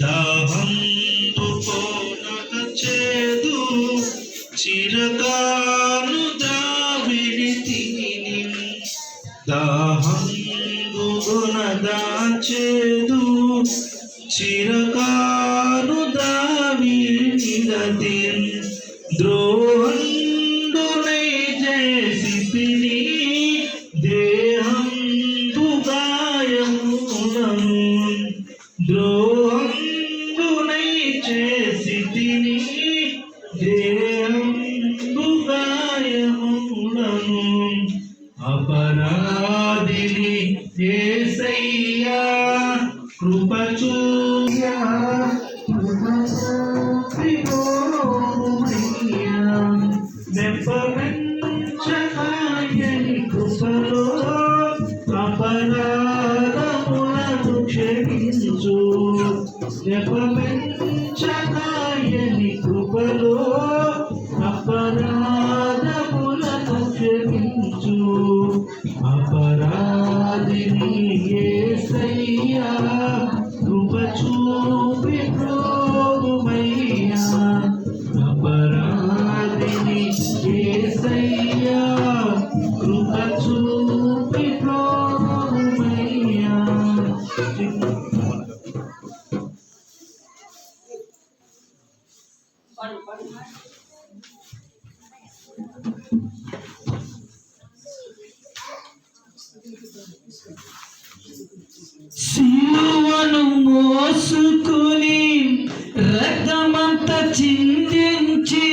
దాహంబు చేదు చిరకాను దావిడి తిని దాహంబు గుణదాచేదు చిరకా ద్రోహంబునై చేసి తిని దేహంబు గాయములను అపరాధిని ఏ They put సిలువను మోసుకుని రక్తమంత చిందించి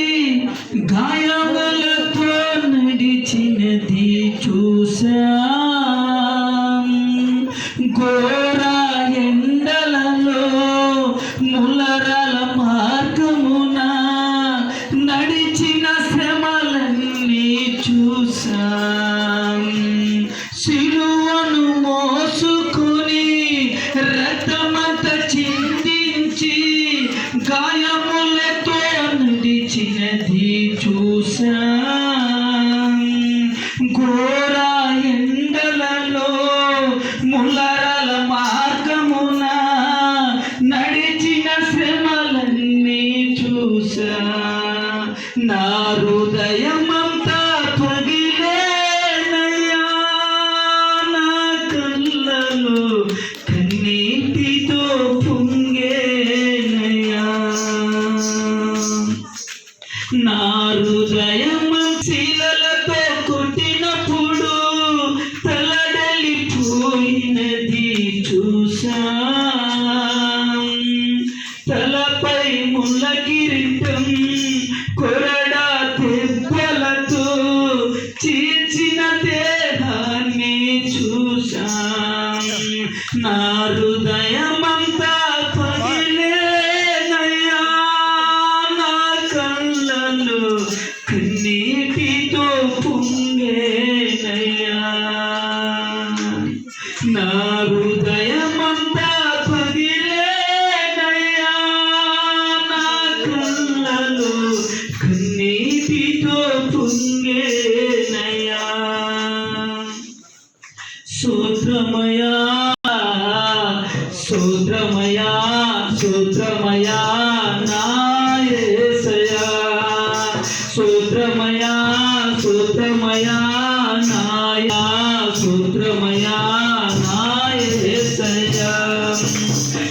గాయములతో నడిచినది చూసా సిలువను మోసుకుని రక్తమంత చిందించి గాయములతో నడిచినది చూసా ఘోర ఎండలలో ములరల మార్గమున నడిచిన శ్రమలన్నీ చూసా నా హృదయమంతా నా హృదయం శీలలతో కొట్టినప్పుడు తలడలిపోయినది చూసా తలపై ముళ్ళ కిరీటం కొరడా దెబ్బలతో చీల్చిన దేహాన్ని చూసా నా హృదయమంతా హృదయమంతా పగిలేనయ్యా నా కళ్ళలో కన్నీటితో పొంగేనయ్యా సూత్రమయా సూత్రమయా సూత్రమయా నాయసయా సూత్రమయా సూత్రమయా నాయా నాయసయా